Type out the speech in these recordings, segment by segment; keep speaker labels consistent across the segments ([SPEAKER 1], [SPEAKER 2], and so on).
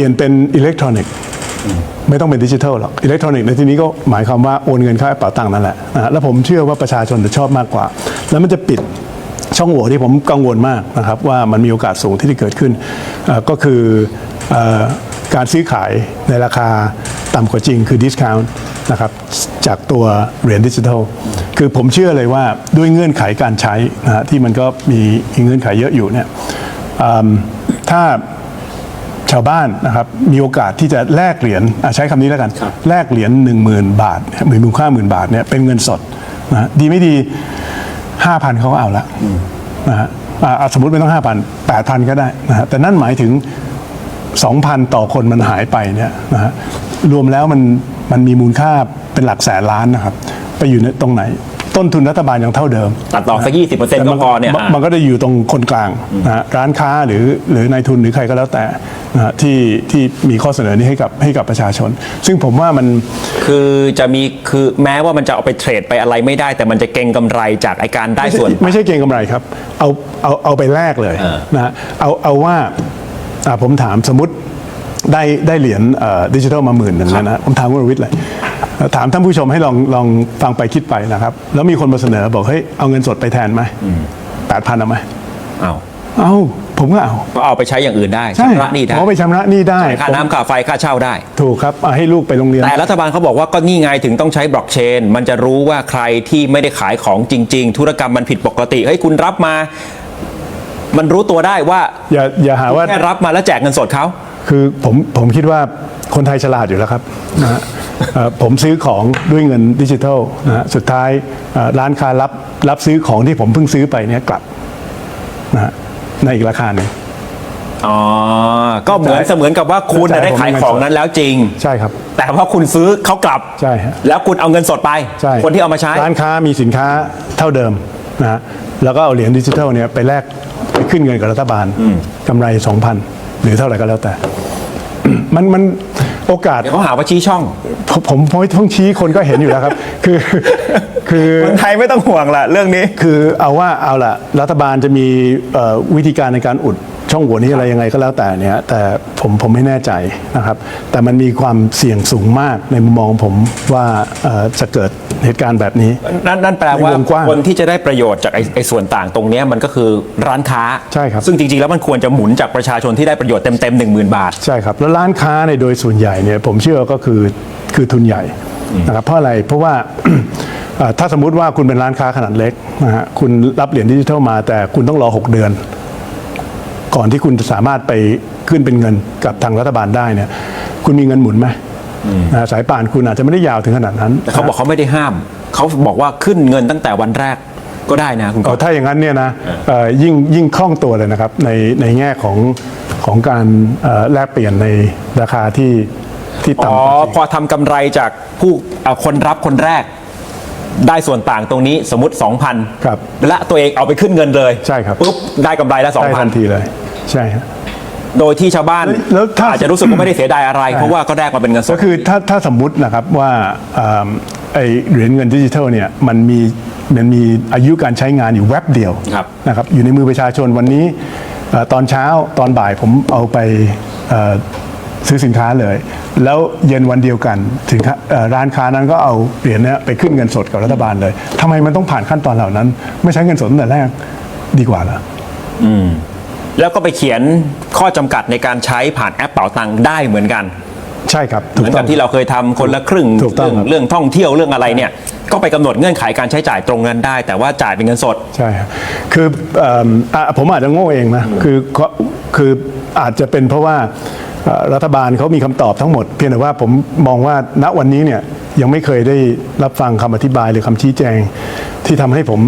[SPEAKER 1] ลี่ยนเป็นอิเล็กทรอนิกส์ไม่ต้องเป็นดิจิทัลหรอกอิเล็กทรอนิกส์ในที่นี้ก็หมายความว่าโอนเงินเข้าแอปเป๋าตังค์นั่นแหละนะแล้วผมเชื่อว่าประชาชนจะชอบมากกว่า แล้วมันจะปิดช่องโหว่ที่ผมกังวลมากนะครับ ว่ามันมีโอกาสสูงที่จะเกิดขึ้นก็คืออการซื้อขายในราคาต่ำกว่าจริงคือ discount นะครับจากตัวเหรียญดิจิทัล คือผมเชื่อเลยว่าด้วยเงื่อนไขการใช้นะที่มันก็มีเงื่อนไขเยอะอยู่เนี่ยถ้า ชาวบ้านนะครับมีโอกาสที่จะแลกเหรียญอะใช้คำนี้แล้วกัน แลกเหรียญ1 0,000 บาทหรือมูลค่าหมื่นบาทเนี่ยเป็นเงินสดนะฮะดีไม่ดี5,000เขาก็เอาละนะฮะอะอะสมมติไม่ต้อง5,000 8,000ก็ได้นะฮะแต่นั่นหมายถึง2,000ต่อคนมันหายไปเนี่ยนะฮะรวมแล้วมันมันมีมูลค่าเป็นหลักแสนล้านนะครับ ไปอยู่ในตรงไหน ต้นทุนรัฐบาลยังเท่าเดิม
[SPEAKER 2] ตัดต่อสัก20%ก็พอเนี่ย
[SPEAKER 1] มั
[SPEAKER 2] อะ
[SPEAKER 1] มันก็จะอยู่ตรงคนกลางนะฮะร้านค้าหรือหรือนายทุนหรือใครก็แล้วแต่นะฮะที่ที่มีข้อเสนอนี้ให้กับให้กับประชาชน ซึ่งผมว่ามัน
[SPEAKER 2] คือจะมีคือแม้ว่ามันจะเอาไปเทรดไปอะไรไม่ได้ แต่มันจะเก็งกำไรจากไอการได้ส่วน
[SPEAKER 1] ไม่ใช่เก็งกำไรครับ เอาเอาเอาไปแลกเลย
[SPEAKER 2] เออ
[SPEAKER 1] นะฮะเอาเอาว่าอ่าผมถามสมมติได้ได้เหรียญเอ่อดิจิทัลมาหมื่นหนึ่งแล้วนะผมถามคุณรวิทย์เลยเอ่อ ถามท่านผู้ชมให้ลองลองฟังไปคิดไปนะครับ แล้วมีคนมาเสนอบอกเฮ้ยเอาเงินสดไปแทนไหมแปดพันเอาไหม
[SPEAKER 2] เอา
[SPEAKER 1] เอาผมก็เอา
[SPEAKER 2] ก็เอาไปใช้อย่างอื่นได้
[SPEAKER 1] ใช่
[SPEAKER 2] ชำระหนี้ได้
[SPEAKER 1] เอาไปชำระหนี้ได้
[SPEAKER 2] ค่า
[SPEAKER 1] ผม
[SPEAKER 2] น้ำค่าไฟค่าเช่าได้
[SPEAKER 1] ถูกครับเอาให้ลูกไปโรงเรียน
[SPEAKER 2] แต่รัฐบาลเขาบอกว่าก็นี่ไงถึงต้องใช้บล็อกเชน มันจะรู้ว่าใครที่ไม่ได้ขายของจริง ๆ ธุรกรรมมันผิดปกติเฮ้ยคุณรับมา มันรู้ตัวได้ว่า
[SPEAKER 1] อย่าอย่าหาว่า
[SPEAKER 2] แค่รับมาแล้วแจกเงินสดเขา
[SPEAKER 1] คือผมผมคิดว่าคนไทยฉลาดอยู่แล้วครับนะฮะเอ่อ ผมซื้อของด้วยเงินดิจิทัลนะฮะสุดท้ายเอ่อร้านค้ารับรับซื้อของที่ผมเพิ่งซื้อไปเนี่ยกลับนะฮะในอีกราคาหนึ่ง
[SPEAKER 2] อ๋อ ก็เหมือนเสมือนกับว่าคุณน่ะได้ขายของนั้นแล้วจริง
[SPEAKER 1] ใช่ครับ
[SPEAKER 2] แต่พอคุณซื้อเขากลับ
[SPEAKER 1] ใช่ฮะ
[SPEAKER 2] แล้วคุณเอาเงินสดไป
[SPEAKER 1] ใช่
[SPEAKER 2] คนที่เอามาใช้
[SPEAKER 1] ร้านค้ามีสินค้าเท่าเดิมนะฮะแล้วก็เอาเหรียญดิจิทัลเนี่ยไปแลกไปขึ้นเงินกับรัฐบาลกำไร 2,000 หรือเท่าไหร่ก็แล้วแต่ มันมัน โอกาส
[SPEAKER 2] เดี๋ยวเขาหาว่าชี้ช่อง
[SPEAKER 1] ผมผมผมไม่ต้องชี้คนก็เห็นอยู่แล้วครับ คือคือ
[SPEAKER 2] คนไทยไม่ต้องห่วงละเรื่องนี้
[SPEAKER 1] คือเอาว่าเอาละรัฐบาลจะมีเอ่อวิธีการในการอุดช่องโหว่นี้อะไรยังไงก็แล้วแต่เนี่ยแต่ผมผมไม่แน่ใจนะครับ แต่มันมีความเสี่ยงสูงมากในมุมมองผมว่าเอ่อจะเกิด เหตุการณ์แบบนี้
[SPEAKER 2] นั่นนั่นแปลว่า
[SPEAKER 1] ในวงกว้าง
[SPEAKER 2] คนที่จะได้ประโยชน์จากไอ้ไอ้ส่วนต่างตรงเนี้ยมันก็คือร้านค้า
[SPEAKER 1] ใช่ครับ
[SPEAKER 2] ซึ่งจริงๆแล้วมันควรจะหมุนจากประชาชนที่ได้ประโยชน์เต็มๆหนึ่งหมื่นบาท
[SPEAKER 1] ใช่ครับ แล้วร้านค้าในยโดยส่วนใหญ่เนี่ยผมเชื่อก็คือคือทุนใหญ่นะครับเพราะอะไรเพราะว่า เอ่อถ้าสมมุติว่าคุณเป็นร้านค้าขนาดเล็กนะฮะคุณรับเหรียญดิจิทัลมา แต่คุณต้องรอ 6 เดือน ก่อนที่คุณจะสามารถไปขึ้นเป็นเงินกับทางรัฐบาลได้เนี่ยคุณมีเงินหมุนไหม นะฮะสายป่านคุณอาจจะไม่ได้ยาวถึงขนาดนั้น
[SPEAKER 2] แต่เขาบอกเขาไม่ได้ห้าม เขาบอกว่าขึ้นเงินตั้งแต่วันแรกก็ได้นะคุณก
[SPEAKER 1] เอา
[SPEAKER 2] อล์ฟ
[SPEAKER 1] ถ้าอย่างนั้นเนี่ยนะเอ่อยิ่งยิ่งคล่องตัวเลยนะครับในในแง่ของของการเอ่อแลกเปลี่ยนในราคาที่ที่
[SPEAKER 2] อ๋อ
[SPEAKER 1] ต่ำกว่าจริง
[SPEAKER 2] พอทำกำไรจากผู้เอ่อคนรับคนแรกได้ส่วนต่างตรงนี้สมมติ 2,000
[SPEAKER 1] ครับ
[SPEAKER 2] และตัวเองเอาไปขึ้นเงินเลย
[SPEAKER 1] ใช่ครับ
[SPEAKER 2] ปุ๊บได้กำไรแล้ว
[SPEAKER 1] ได้ทันทีเลย ใช่ฮะ
[SPEAKER 2] 2,000 โดยที่ชาวบ้าน
[SPEAKER 1] แล้วแล้วถ้า
[SPEAKER 2] อาจจะรู้สึกว่าไม่ได้เสียดายอะไร เพราะว่าก็แลกมาเป็นเงินส
[SPEAKER 1] ก็
[SPEAKER 2] ด
[SPEAKER 1] คือถ้าถ้าสมมุตินะครับว่าอ่าไอเหรียญเงินดิจิทัลเนี่ยมันมีมันมีอายุการใช้งานอยู่แวบเดียว
[SPEAKER 2] ครับ
[SPEAKER 1] นะครับอยู่ในมือประชาชนวันนี้เอ่อตอนเช้าตอนบ่ายผมเอาไปเอ่อซื้อสินค้าเลย แล้วเย็นวันเดียวกันถึงร้านค้านั้นก็เอาเหรียญเนี้ยไปขึ้นเงินสดกับรัฐบาลเลยทำไมมันต้องผ่านขั้นตอนเหล่านั้น ไม่ใช้เงินสดตั้งแต่แรกดีกว่าเหรอ
[SPEAKER 2] แล้วก็ไปเขียนข้อจำกัดในการใช้ผ่านแอปเป๋าตังค์ได้เหมือนกัน
[SPEAKER 1] ใช่ครับ
[SPEAKER 2] เห
[SPEAKER 1] ถูก
[SPEAKER 2] มือน
[SPEAKER 1] ต้
[SPEAKER 2] กั
[SPEAKER 1] อบง
[SPEAKER 2] ที่เราเคยทำคนละครึ่ง
[SPEAKER 1] ถูกต้อง
[SPEAKER 2] เรื่อง
[SPEAKER 1] ครับ
[SPEAKER 2] เรื่องท่องเที่ยวเรื่องอะไรเนี่ย ก็ไปกำหนดเงื่อนไขการใช้จ่ายตรงนั้นได้ แต่ว่าจ่ายเป็นเงินสด
[SPEAKER 1] ใช่ครับคือเอิ่มอะผมอาจจะโง่เองนะคือก็คืออาจจะเป็นเพราะว่าเอ่อรัฐบาลเขามีคำตอบทั้งหมด เพียงแต่ว่าผมมองว่าณวันนี้เนี่ยยังไม่เคยได้รับฟังคำอธิบายหรือคำชี้แจงที่ทำให้ผม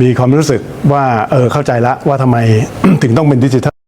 [SPEAKER 1] มีความรู้สึกว่าเออเข้าใจละว่าทำไมถึงต้องเป็นดิจิทัล